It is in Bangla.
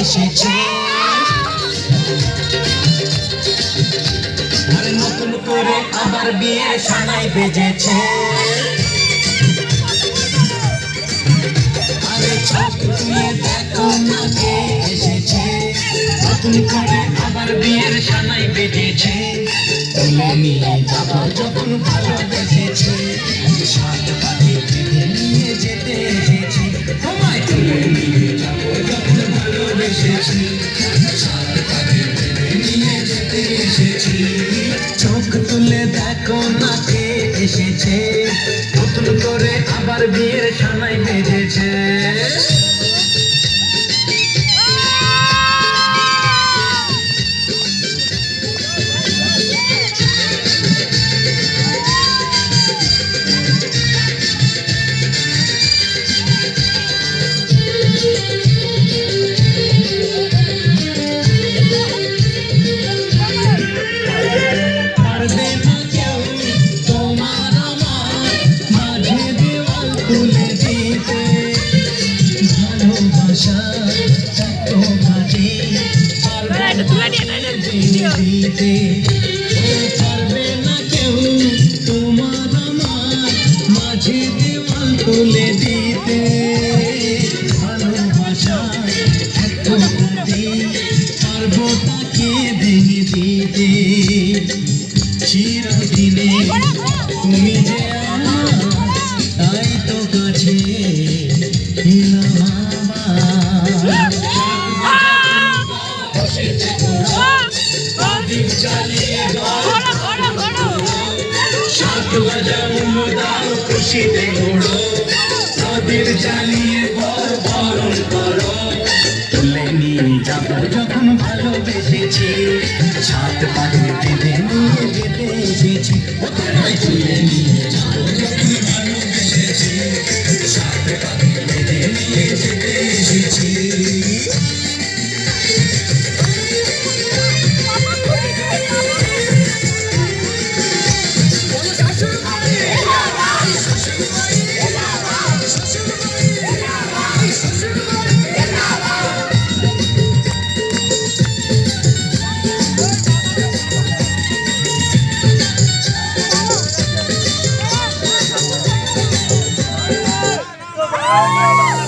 এসেছে। আর নতুন করে আবার বিয়ের সানাই বেজেছে। আরে চোখ তুলে দেখো না কে এসেছে। নতুন করে আবার বিয়ের সানাই বেজেছে। তুলে নিয়ে যাব যখন ভালোবেসেছে। সাত এসেছে। নতুন করে আবার বিয়ের সানাই বেজেছে পারবে না কেউ তোমার আমার মাঝে দেওয়াল তুলে দিতে ভালোবাসা এত পারব তাকে দিতে খুশিতে ঘোড়ো। প্রদীপ জ্বালিয়ে বর বরণ করো। তুলে নিয়ে যাব যখন ভালোবেসেছি সাত পাখি বেঁধে নিয়ে Oh, my God.